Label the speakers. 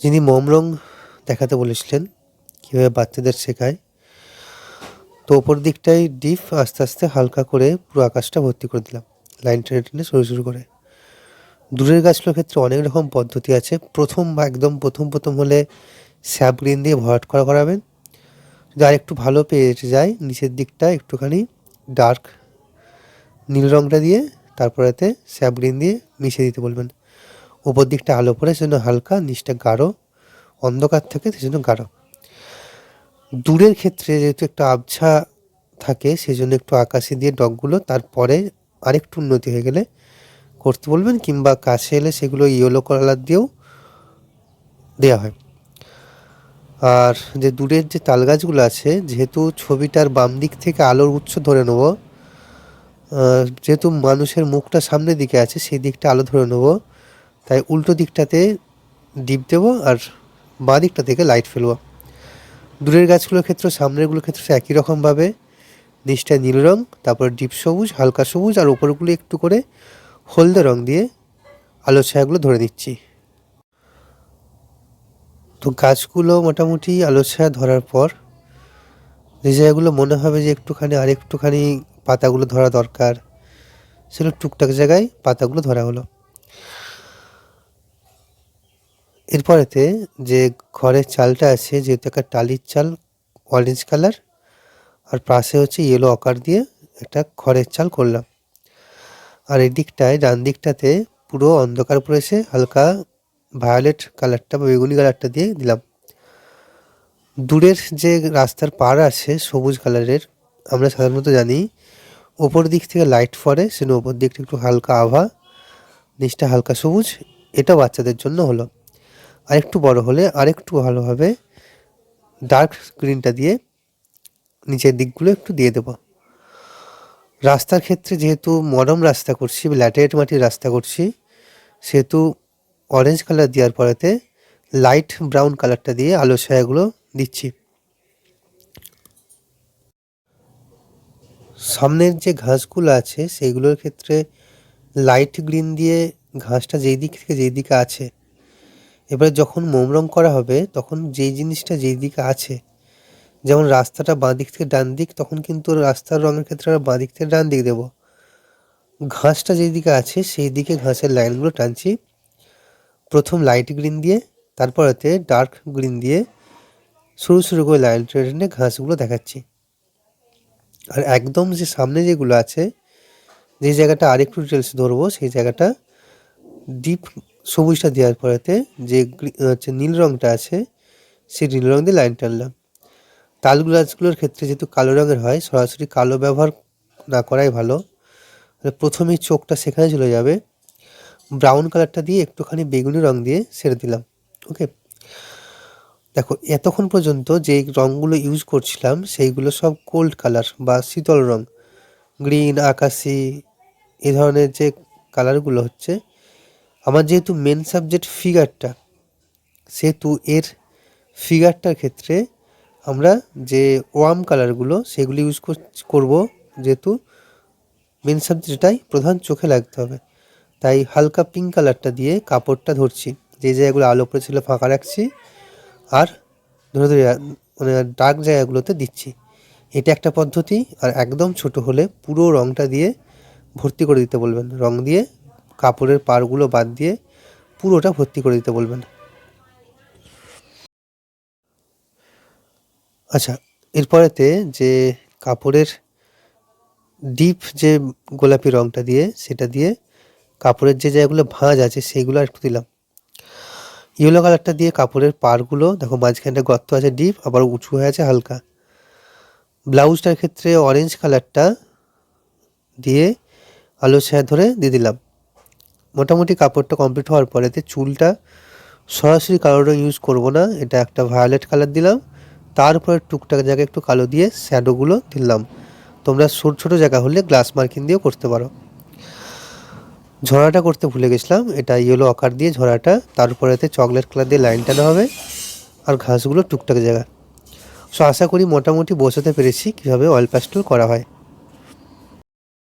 Speaker 1: যিনি মোম রং দেখাতে বলেছিলেন, কীভাবে বাচ্চাদের শেখায়, তো ওপর দিকটায় ডিপ আস্তে আস্তে হালকা করে পুরো আকাশটা ভর্তি করে দিলাম, লাইন টেনে টেনে সরু সরু করে। দূরের গাছগুলোর ক্ষেত্রে অনেক রকম পদ্ধতি আছে। প্রথম বা একদম প্রথম প্রথম হলে স্যাপ গ্রিন দিয়ে ভরাট করা করাবেন। যদি আর একটু ভালো পেয়ে যায়, নিচের দিকটা একটুখানি ডার্ক নীল রঙটা দিয়ে, তারপরেতে স্যাপ গ্রিন দিয়ে মিশিয়ে দিতে বলবেন। ওপর দিকটা আলো পড়ে, সেজন্য হালকা, নিচটা গাঢ়, অন্ধকার থাকে, সেজন্য গাঢ়। দূরের ক্ষেত্রে যেহেতু একটু আবছা থাকে, সেজন্য একটু আকাশে দিয়ে ডগগুলো, তারপরে আরেকটু উন্নতি হয়ে গেলে করতে বলবেন, কিংবা কাছে এলে সেগুলো ইয়েলো কালার দিয়েও দেওয়া হয়। আর যে দূরের যে তাল গাছগুলো আছে, যেহেতু ছবিটার বাম দিক থেকে আলোর উৎস ধরে নেব যেহেতু মানুষের মুখটা সামনের দিকে আছে, সেই দিকটা আলো ধরে নেব তাই উল্টো দিকটাতে ডিপ দেবো আর বাঁ দিকটা থেকে লাইট ফেলব। দূরের গাছগুলোর ক্ষেত্রে, সামনেরগুলোর ক্ষেত্রে একই রকমভাবে। নিচটা নীল রং, তারপর ডিপ সবুজ, হালকা সবুজ আর উপরগুলো একটু করে হলদে রং দিয়ে আলো ছায়াগুলো ধরে দিচ্ছি তো গাছগুলো মোটামুটি আলো ছায়া ধরার পর যে জায়গাগুলো মনে হবে যে একটুখানি আর একটুখানি পাতাগুলো ধরা দরকার, সেগুলো টুকটাক জায়গায় পাতাগুলো ধরা হলো। এরপরেতে যে ঘরের চালটা আছে, যেহেতু একটা টালির চাল অরেঞ্জ কালার আর পাশে হচ্ছে ইয়েলো আকার দিয়ে একটা খড়ের চাল করলাম। আর এই দিকটায় ডান দিকটাতে পুরো অন্ধকার পড়েছে, হালকা ভায়োলেট কালারটা বা বেগুনি কালারটা দিয়ে দিলাম। দূরের যে রাস্তার পার আছে, সবুজ কালারের আমরা সাধারণত জানি ওপর দিক থেকে লাইট পড়ে, সেজন্য ওপর দিকটা একটু হালকা আভা, নিচটা হালকা সবুজ এটা বাচ্চাদের জন্য হলো। আরেকটু বড় হলে আরেকটু ভালোভাবে ডার্ক গ্রিনটা দিয়ে নিচের দিকগুলো একটু দিয়ে দেবো। রাস্তার ক্ষেত্রে যেহেতু মরম রাস্তা করছি, ল্যাটেরাইট মাটির রাস্তা করছি, সেহেতু অরেঞ্জ কালার দেওয়ার পরেতে লাইট ব্রাউন কালারটা দিয়ে আলো ছায়াগুলো দিচ্ছি। সামনের যে ঘাসগুলো আছে সেইগুলোর ক্ষেত্রে লাইট গ্রিন দিয়ে ঘাসটা যেই দিক থেকে যেই দিকে আছে এবারে যখন মোম রং করা হবে, তখন যেই জিনিসটা যেই দিকে আছে, যেমন রাস্তাটা বাঁ দিক থেকে ডান দিক, তখন কিন্তু রাস্তার রঙের ক্ষেত্রে আমরা বাঁ দিক থেকে ডান দিক দেবো। ঘাসটা যেই দিকে আছে, সেই দিকে ঘাসের লাইনগুলো টানছি। প্রথম লাইট গ্রিন দিয়ে তারপরেতে ডার্ক গ্রিন দিয়ে শুরু শুরু করে লাইন টেনে ঘাসগুলো দেখাচ্ছি। আর একদম যে সামনে যেগুলো আছে, যে জায়গাটা আরেকটু ডিটেলস ধরবো, সেই জায়গাটা ডিপ সবুজটা দেওয়ার পরেতে যে হচ্ছে নীল রঙটা আছে, সেই নীল রং দিয়ে লাইন টানলাম তাল গাছগুলোর ক্ষেত্রে যেহেতু কালো রঙের হয়, সরাসরি কালো ব্যবহার না করাই ভালো। প্রথমেই চোখটা সেখানে চলে যাবে। ব্রাউন কালারটা দিয়ে একটুখানি বেগুনি রং দিয়ে সেরে দিলাম, ওকে? দেখো, এতক্ষণ পর্যন্ত যে রঙগুলো ইউজ করছিলাম, সেইগুলো সব কোল্ড কালার বা শীতল রং। গ্রিন, আকাশি, এ ধরনের যে কালারগুলো হচ্ছে আমার যেহেতু মেন সাবজেক্ট ফিগারটা সেহেতু এর ফিগারটার ক্ষেত্রে আমরা যে ওয়ার্ম কালারগুলো সেগুলি ইউজ করব যেহেতু মেন সাবজেক্টটাই প্রধান চোখে লাগতে হবে। তাই হালকা পিঙ্ক কালারটা দিয়ে কাপড়টা ধরছি, যে জায়গাগুলো আলো পড়েছিল ফাঁকা রাখছি আর ধরে ধরে মানে ডার্ক জায়গাগুলোতে দিচ্ছি। এটা একটা পদ্ধতি, আর একদম ছোট হলে পুরো রঙটা দিয়ে ভর্তি করে দিতে বলবেন। রং দিয়ে কাপড়ের পাড়গুলো বাদ দিয়ে পুরোটা ভর্তি করে দিতে বলবেন। আচ্ছা এরপরেতে যে কাপড়ের ডিপ যে গোলাপি রঙটা দিয়ে, সেটা দিয়ে কাপড়ের যে জায়গাগুলো ভাঁজ আছে, সেইগুলো আর একটু দিলাম। ইয়েলো কালারটা দিয়ে কাপড়ের পাড়গুলো, দেখো মাঝখানটা গর্ত আছে ডিপ, আবার উঁচু হয়ে আছে হালকা। ব্লাউজটার ক্ষেত্রে অরেঞ্জ কালারটা দিয়ে আলো ছায়া ধরে দিয়ে দিলাম। মোটামুটি কাপড়টা কমপ্লিট হওয়ার পরেতে চুলটা সরাসরি কালো রঙ ইউজ করব না, এটা একটা ভায়োলেট কালার দিলাম। তারপরে টুকটাক জায়গায় একটু কালো দিয়ে শ্যাডোগুলো দিলাম। তোমরা ছোট, ছোটো জায়গা হলে গ্লাস মার্কিং দিয়েও করতে পারো। ঝরাটা করতে ভুলে গেছিলাম, এটা ইয়েলো আকার দিয়ে ঝরাটা। তারপরেতে চকলেট কালার দিয়ে লাইন টানা হবে আর ঘাসগুলো টুকটাক জায়গা। সো আশা করি মোটামুটি বসাতে পেরেছি কীভাবে অয়েল প্যাস্টেল করা হয়।